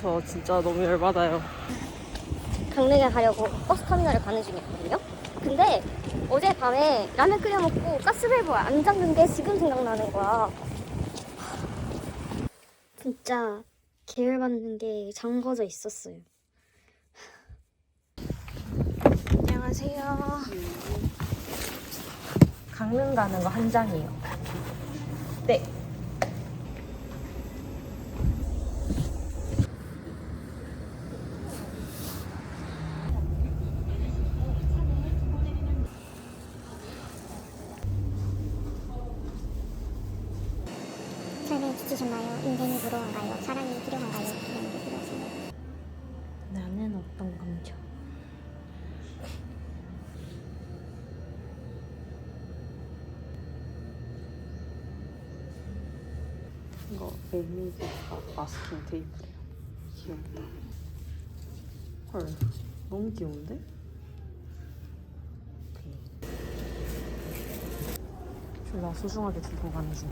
저 진짜 너무 열받아요. 강릉에 가려고 버스 터미널을 가는 중이었거든요. 근데 어젯밤에 라면 끓여 먹고 가스밸브 안 잠근 게 지금 생각나는 거야. 진짜 계열받는 게 잠궈져 있었어요. 안녕하세요. 강릉 가는 거 한 장이에요. 네. 지치셨나요? 인생이 무거운가요? 사랑이 필요한가요? 이런 게 필요하신가요? 나는 어떤 감정? 이거 엘미드 마스킹 테이프래요. 귀엽다. 헐, 너무 귀여운데? 졸라 소중하게 들고 가는 중.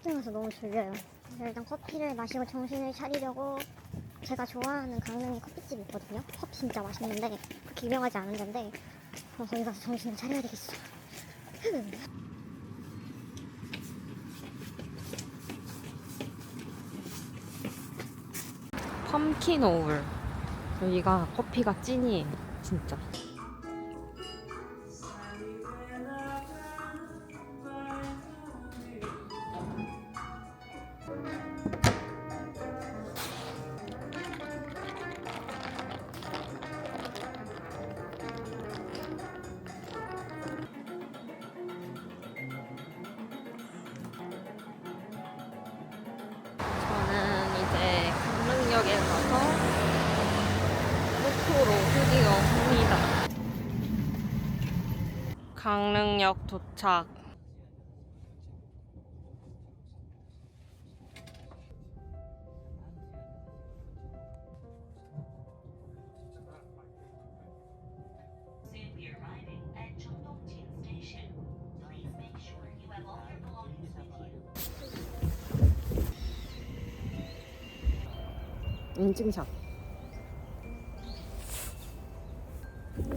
식곤증해서 너무 졸려요. 일단 커피를 마시고 정신을 차리려고 제가 좋아하는 강릉에 커피집이 있거든요. 커피 진짜 맛있는데 그렇게 유명하지 않은 데인데 어, 거기 가서 정신을 차려야 되겠어. 펌킨 오울. 여기가 커피가 찐이에요. 진짜. 갑니다. 강릉역 도착. arriving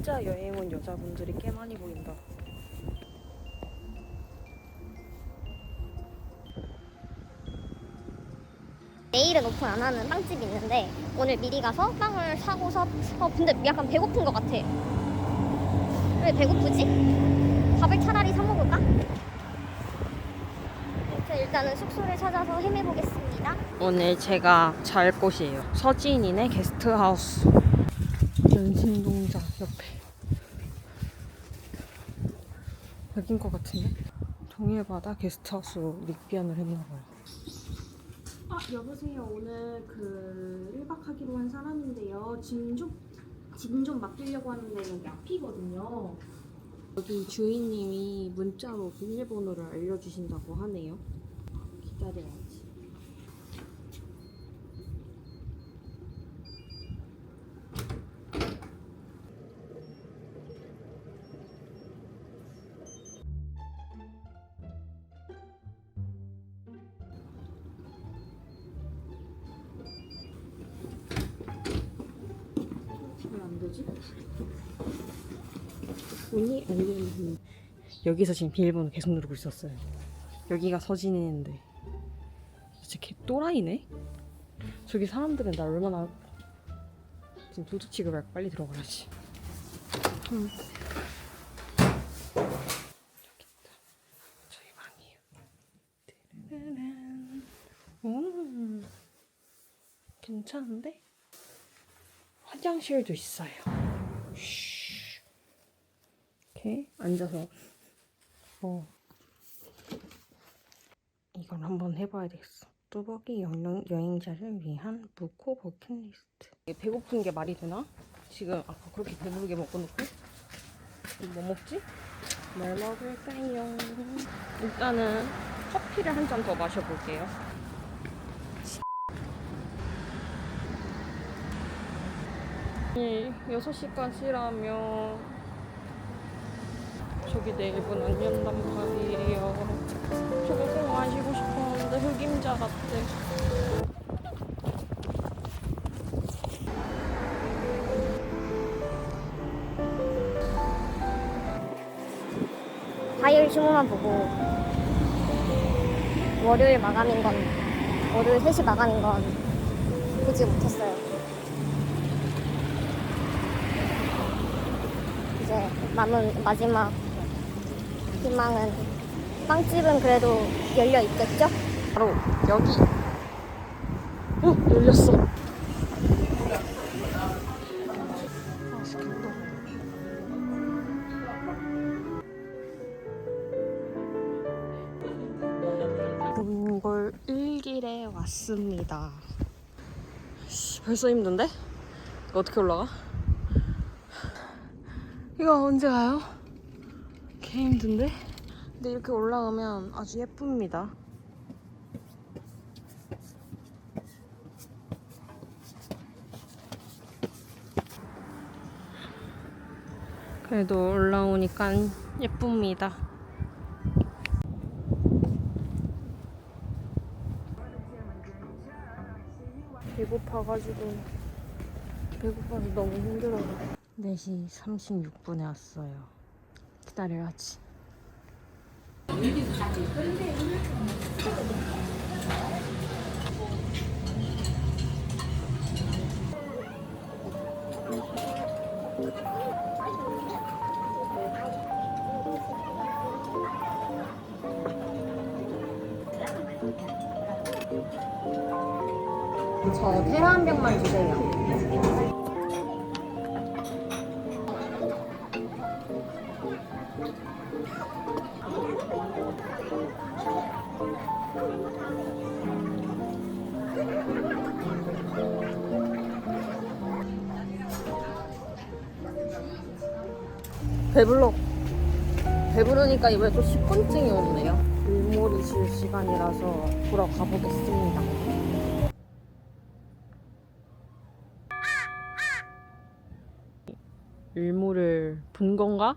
혼자 여행 온 여자분들이 꽤 많이 보인다. 내일은 오픈 안 하는 빵집이 있는데 오늘 미리 가서 빵을 사고서 어 근데 약간 배고픈 것 같아. 왜 배고프지? 밥을 차라리 사 먹을까? 일단은 숙소를 찾아서 헤매보겠습니다. 오늘 제가 잘 곳이에요. 서진이네 게스트하우스. 연신동자 옆에. 여긴 것 같은데? 동해바다 게스트하우스로 닉비안을 했나봐요. 아 여보세요 오늘 그 1박 하기로 한 사람인데요 짐좀 맡기려고 하는데 여기 앞이거든요 여기 주인님이 문자로 비밀번호를 알려주신다고 하네요. 기다려 되지? 문이 열리는 여기서 지금 비밀번호 계속 누르고 있었어요. 여기가 서진이는데 진짜 개 또라이네. 저기 사람들은 나 얼마나 지금 도둑 취급할 빨리 들어가야지. 음. 저희 방이에요. 띠르르른. 음. 괜찮은데? 화장실도 있어요. 쉬. 이렇게 앉아서 어 이걸 한번 해봐야 되겠어. 뚜벅이 여행, 여행자를 위한 무코 버킷리스트. 배고픈 게 말이 되나? 지금 아까 그렇게 배부르게 먹어놓고 뭐 먹지? 뭘 먹을까요? 일단은 커피를 한 잔 더 마셔볼게요. 이 6시까지라면 저기 내일분 안 연단 말이에요. 저거 꼭 마시고 싶었는데 흑임자 같아. 화요일 휴무만 보고 월요일 마감인 건 월요일 3시 마감인 건 보지 못했어요. 이제 남은 마지막 희망은 빵집은 그래도 열려 있겠죠? 바로 여기. 어, 열렸어. 맛있겠다. 몽골 왔습니다. 씨, 벌써 힘든데? 어떻게 올라가? 이거 언제 가요? 개 힘든데? 근데 이렇게 올라가면 아주 예쁩니다. 그래도 올라오니까 예쁩니다. 배고파가지고 배고파서 너무 힘들어요. 4시 36분에 왔어요. 기다려야지. 저 테라 한 병만 주세요. 배불러. 배부르니까 이번에 또 식곤증이 오네요. 일몰이 질 시간이라서 보러 가보겠습니다. 일몰을 본 건가?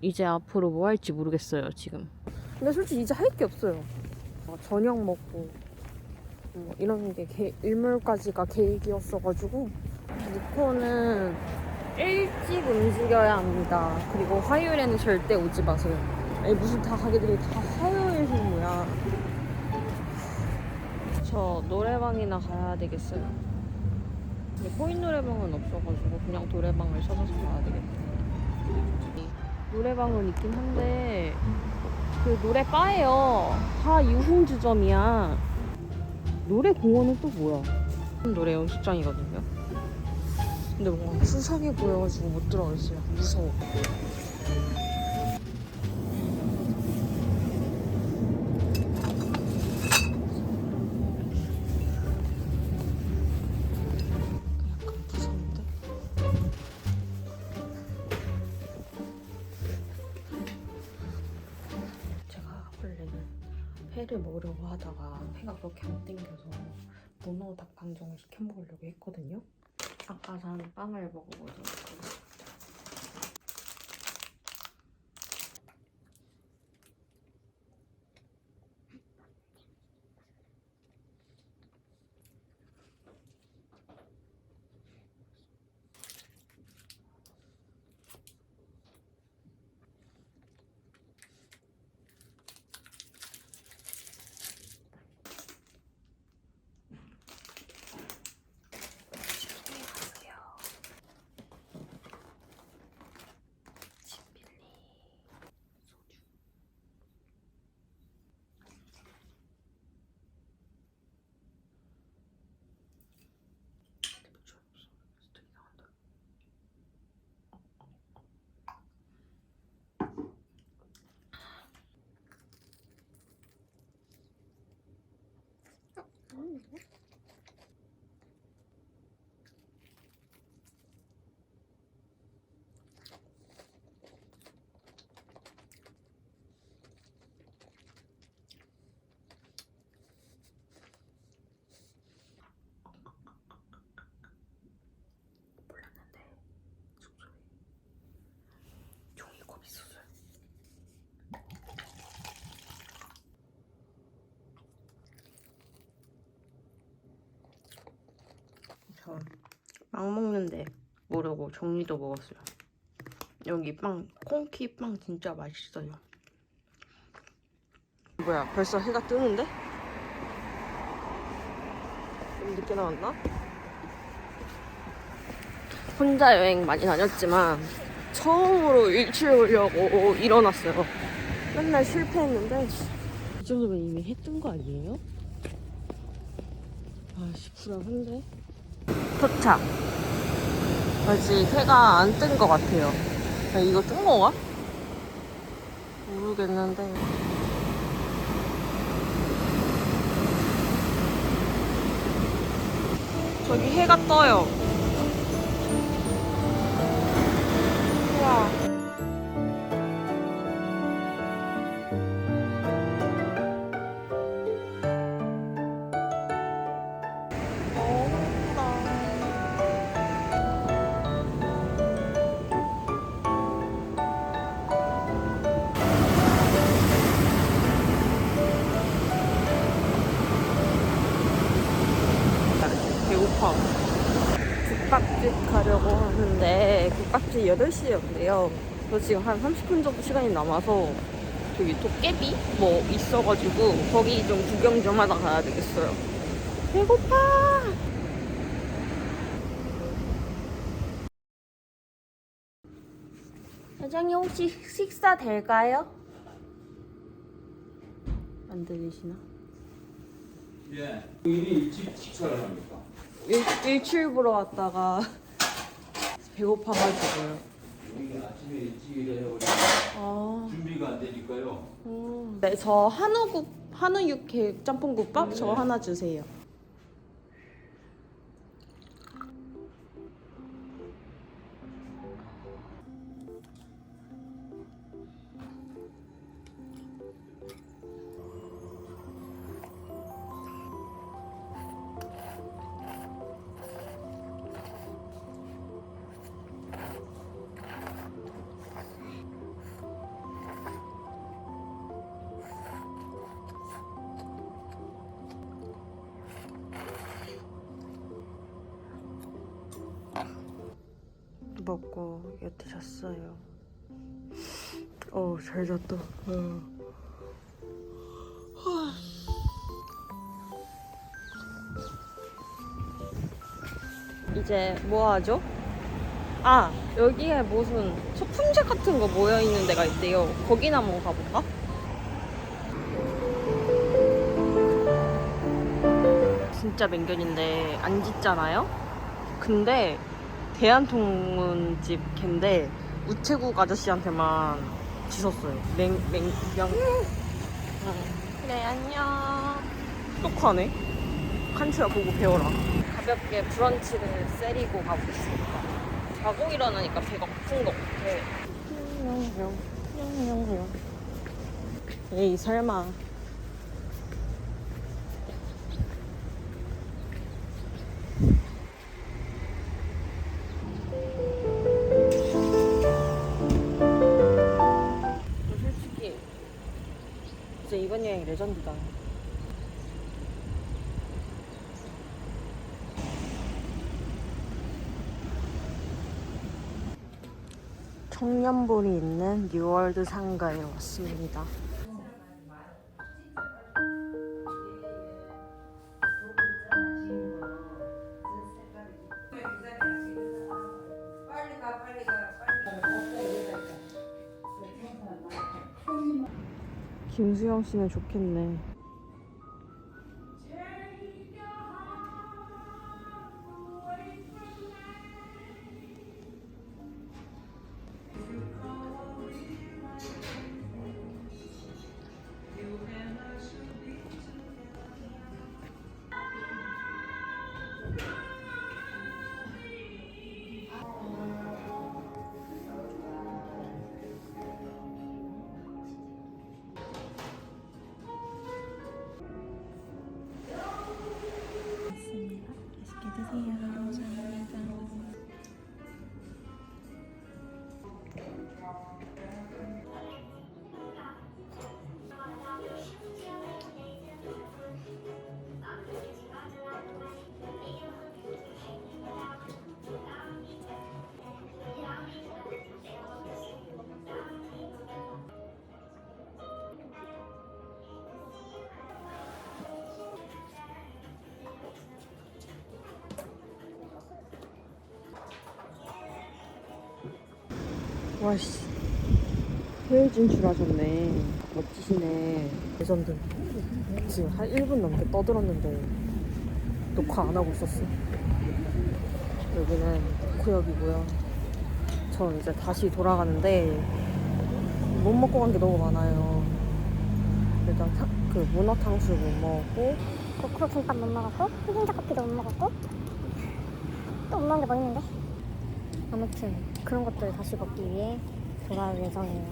이제 앞으로 뭐 할지 모르겠어요, 지금. 근데 솔직히 이제 할 게 없어요. 어, 저녁 먹고 뭐 이런 게 계- 일몰까지가 계획이었어가지고 니코는 일찍 움직여야 합니다. 그리고 화요일에는 절대 오지 마세요. 아니, 무슨 다 가게들이 다 화요일 휴무야. 저 노래방이나 가야 되겠어요. 근데 코인 노래방은 없어가지고 그냥 노래방을 찾아서 가야 되겠다. 노래방은 있긴 한데 그 노래 바예요. 다 유흥주점이야. 노래 공원은 또 뭐야? 노래 연습장이거든요. 근데 뭔가 수상해 보여가지고 못 들어가겠어요. 무서워. 회를 먹으려고 하다가 회가 그렇게 안 땡겨서 문어 닭강정을 시켜 먹으려고 했거든요. 아까 산 빵을 먹어보도록. Mm -hmm. 빵 먹는데 모르고 종이도 먹었어요. 여기 빵, 콩키 빵 진짜 맛있어요. 뭐야, 벌써 해가 뜨는데? 좀 늦게 나왔나? 혼자 여행 많이 다녔지만 처음으로 일출 보려고 일어났어요. 맨날 실패했는데 이 정도면 이미 해 뜬 거 아니에요? 아씨 불안한데. 도착. 아직 해가 안뜬거 같아요. 아, 이거 뜬 건가? 모르겠는데. 저기 해가 떠요. 8시에 온대요. 저 지금 한 30분 정도 시간이 남아서 저기 도깨비 뭐 있어가지고 거기 좀 구경 좀 하다 가야 되겠어요. 배고파! 사장님 혹시 식사 될까요? 안 들리시나? 예. 일이 일찍 식사를 합니까? 일, 일출 보러 왔다가 배고파가지고요. 우리가 아침에 일찍 일해버리면 아, 준비가 안 되니까요. 음. 네, 저 한우국, 한우 육회 짬뽕국밥 저거 하나 주세요. 먹고 여태 잤어요. 어, 잘 잤다. 어. 이제 뭐 하죠? 아, 여기에 무슨 소품책 같은 거 모여 있는 데가 있대요. 거기나 한번 가볼까? 진짜 맹견인데 안 짖잖아요? 근데 대한통운집 캔데 우체국 아저씨한테만 짖었어요. 맹, 맹, 명. 응. 그래, 안녕. 똑하네. 칸츠야 보고 배워라. 가볍게 브런치를 세리고 가보겠습니다. 자고 일어나니까 배가 고픈 것 같아. 에이, 설마. 레전드다. 청년볼이 있는 뉴월드 상가에 왔습니다. 씨는 좋겠네. 와씨. 줄 아셨네. 멋지시네. 레전드 지금 한 1분 넘게 떠들었는데 녹화 안 하고 있었어. 여기는 코역이고요. 저 이제 다시 돌아가는데 못 먹고 간 게 너무 많아요. 일단 타- 그 문어 탕수육 못 먹었고. 고쿠로 김밥 못 먹었고 흑임자 커피도 못 먹었고. 또 못 먹은 게 뭐 있는데? 아무튼 그런 것들 다시 먹기 위해 돌아올 예정이에요.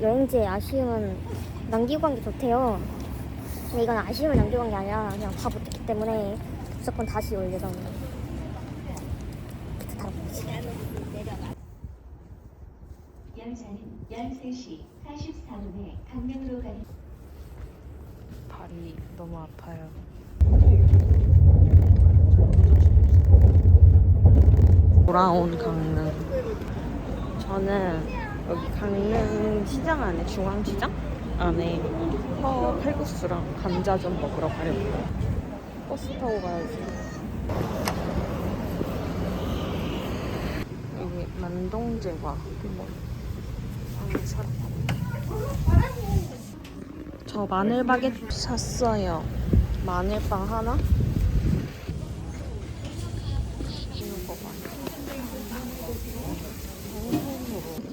여행지의 아쉬움은 남기고 간 게 좋대요. 근데 이건 아쉬움을 남기고 간 게 아니라 그냥 다 못했기 때문에 무조건 다시 올 예정이에요. 기타 타러 가야지. 열차는 13시 44분에 강릉으로 가는 발이 너무 아파요 돌아온 강릉 저는 여기 강릉 시장 안에 중앙시장 안에 허 칼국수랑 감자전 먹으러 가려고요 버스 타고 가야지 여기 만동제과 한번 한번 사러 저 마늘 바게트 샀어요. 마늘빵 하나? 이거 봐요.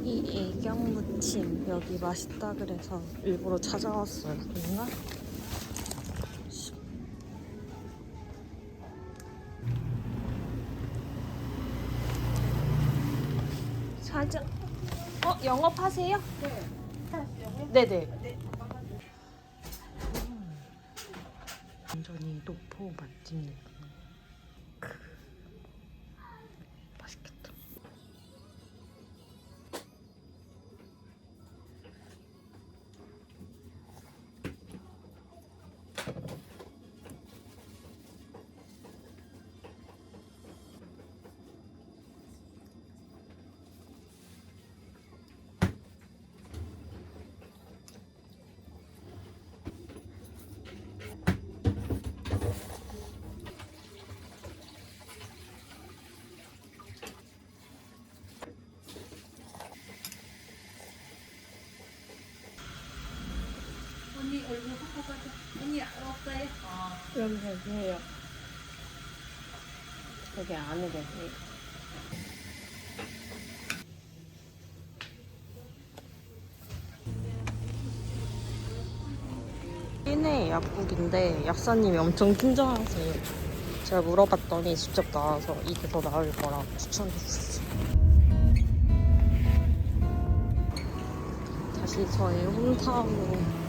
이 애경 무침 여기 맛있다 그래서 일부러 찾아왔어요. 있나? 사자. 어 영업하세요? 네. 네 네. 완전히 노포 맛집이네. 여기 여기에요. 여기 안에 계세요. 시내 약국인데 약사님이 엄청 친절하세요. 제가 물어봤더니 직접 나와서 이게 더 나을 거라 추천해 주셨어요. 다시 저희 홈타운으로